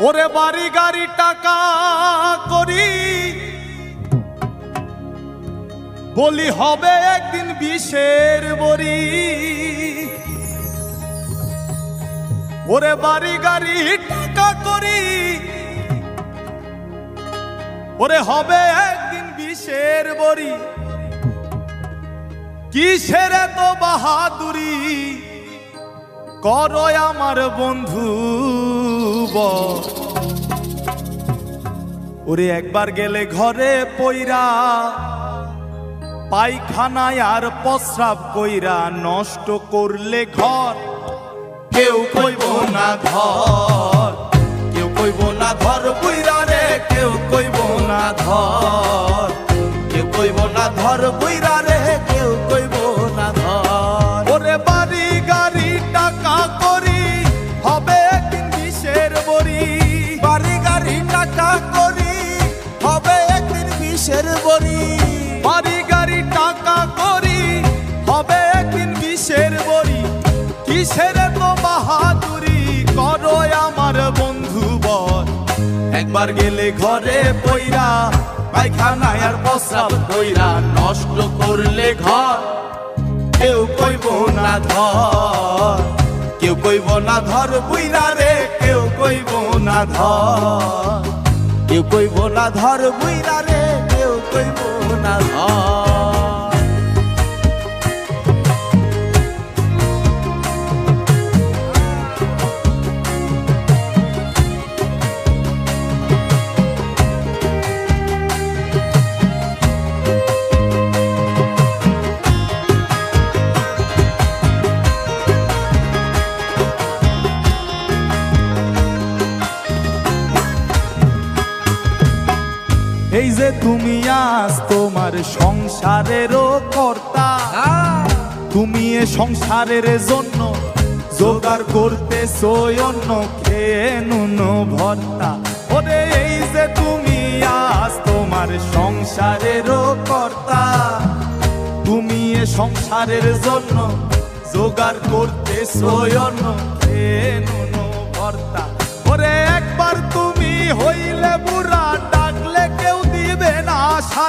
ওরে বাড়ি গাড়ি টাকা করি। বলি হবে একদিন বিশের বড়ি। ওরে বাড়ি গাড়ি টাকা করি। ওরে হবে একদিন বিশের বড়ি। কিসের এত বাহাদুরি? করো আমার বন্ধু ওরে একবার গেলে ঘরে পইরা, পায়খানায় আর প্রস্রাব কইরা নষ্ট করলে ঘর। কেউ কইব না ঘর, কেউ কইব না ধর বড়ি গাড়ি, টাকা করি, হবে একদিন বিশের বড়ি? কিসের তো বাহাদুরি? আমার বন্ধু একবার গেলে ঘরে পইরা, পায়খানায় আর প্রস্রাব কইরা, নষ্ট করলে ঘর। কেউ কইব না ধর, কেউ কইব না ধর বুইরা রে, কেউ কইব না ধর। কেউ কইব না ধর বুইরা রে। কেউ কইব না এই যে তুমি আজ তোমার সংসারেরও কর্তা, তুমি এ সংসারের জন্য জোগাড় করতে অন্য খেয়ে নুন ভর্তা। ওরে এই যে তুমি আজ তোমার সংসারেরও কর্তা, তুমি এ সংসারের জন্য জোগাড় করতে অন্য খেয়ে নুন ভর্তা। ওরে একবার তুমি হইলে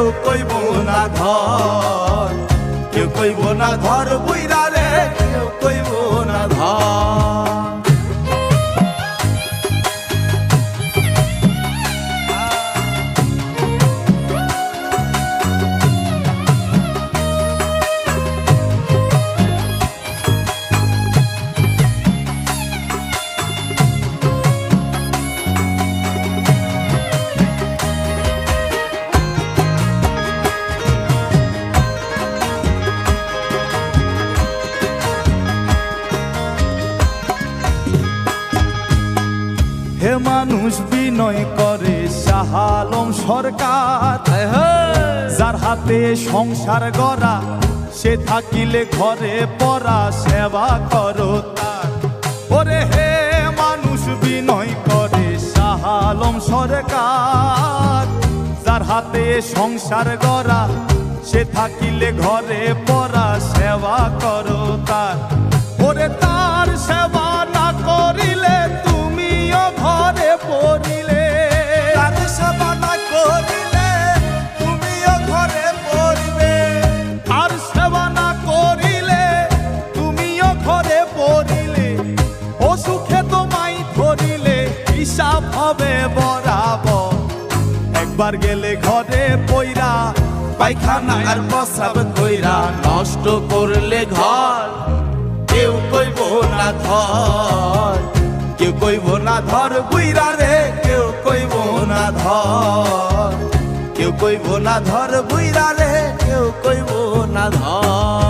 কেউ কইব না ধর কেউ কইব না ধর বুইরা মানুষ বিনয় করে শাহালম সরকার। যার হাতে সংসার গড়া সে থাকিলে ঘরে পড়া সেবা করো তার। ওরে হে মানুষ বিনয় করে শাহালম সরকার। যার হাতে সংসার গড়া সে থাকিলে ঘরে পড়া সেবা করো একবার গেলে ঘরে পইরা, পায়খানা আর প্রস্রাব কইরা। নষ্ট করলে ঘর, কেউ কইব না ধর কেউ কইব না ধর বুইরা রে, কেউ কইব না ধর কেউ কইব না ধর বুইরা রে, কেউ কইব না ধর